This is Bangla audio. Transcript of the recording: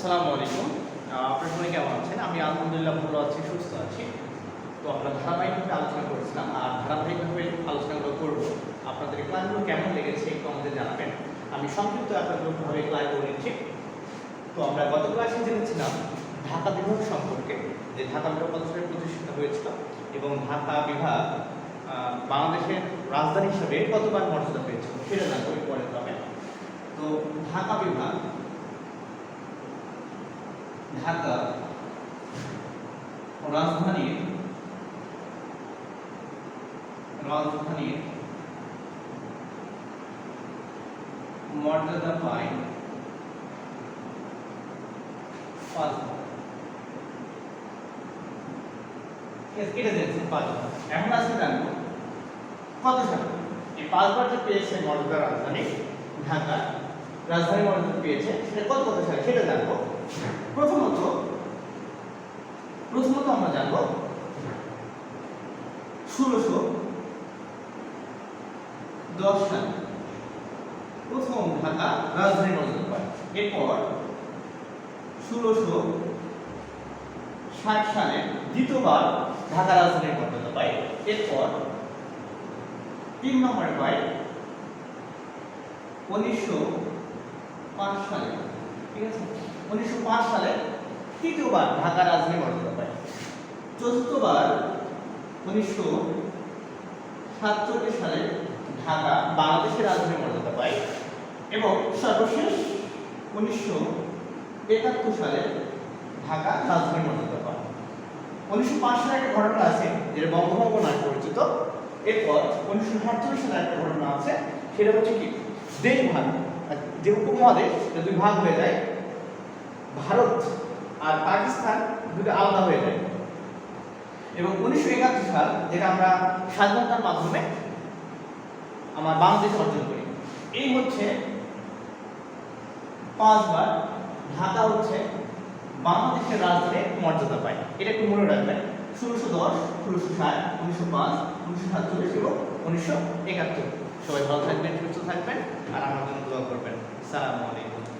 আসসালামু আলাইকুম। আপনারা সবাই কেমন আছেন? আমি আলহামদুলিল্লাহ ভালো আছি, সুস্থ আছি। তো আমরা ধারাবাহিকভাবে আলোচনা করেছিলাম, আর ধারাবাহিকভাবে আলোচনাগুলো করব। আপনাদের ক্লাসগুলো কেমন লেগেছে একটু আমাদের জানাবেন। আমি সংক্ষিপ্ত আপনাদেরভাবে ক্লাস করে নিচ্ছি। তো আমরা গত ক্লাসে জেনেছিলাম ঢাকা বিভাগ সম্পর্কে, যে ঢাকা বিভাগ কত সালে প্রতিষ্ঠিত হয়েছিল এবং ঢাকা বিভাগ বাংলাদেশের রাজধানী হিসেবে কতবার মর্যাদা পেয়েছিল সেটা জানব এর পরে হবে তো ঢাকা বিভাগ ঢাকা রাজধানীর রাজধানীর মর্যাদা পায় আছে, পাঁচবার এখন এই পেয়েছে রাজধানী ঢাকা রাজধানী মর্যাদা পেয়েছে সেটা কত কত সালে? সেটা জানব। প্রথমত প্রথমত আমরা জানব ষোলোশো দশ সালে প্রথম ঢাকা রাজধানী মর্যাদা পায় এরপর ষোলোশো ষাট সালে দ্বিতীয়বার ঢাকা রাজধানীর মর্যাদা পায় এরপর তিন নম্বরে পায় উনিশশো পাঁচ সালে। ঠিক আছে? উনিশশো পাঁচ সালে তৃতীয়বার ঢাকা রাজধানী মর্যাদা পায় চতুর্থবার উনিশশো সাতচল্লিশ সালে ঢাকা বাংলাদেশের রাজধানী মর্যাদা পায় এবং সর্বশেষ উনিশশো একাত্তর সালে ঢাকা রাজধানী মর্যাদা পায় উনিশশো পাঁচ সালে একটা ঘটনা আছে, যেটা বঙ্গভঙ্গ নামে পরিচিত। এরপর উনিশশো সাতচল্লিশ সালে একটা ঘটনা আছে, সেটা হচ্ছে কি? দেশ ভাগ। যে উপমহাদেশ দুই ভাগ হয়ে যায়, ভারত আর পাকিস্তান দুটো আলাদা হয়ে যায়। এবং উনিশশো একাত্তর সাল যেটা আমরা স্বাধীনতার মাধ্যমে আমার বাংলাদেশ অর্জন করি। এই হচ্ছে পাঁচবার ঢাকা হচ্ছে বাংলাদেশের রাজধানীর মর্যাদা পায়। এটা একটু মনে রাখবেন। ষোলোশো দশ, ষোলোশো ষাট, উনিশশো পাঁচ, উনিশশো সাতচল্লিশ এবং উনিশশো একাত্তর। সবাই ভালো থাকবেন, সুস্থ থাকবেন। আর আমার জন্য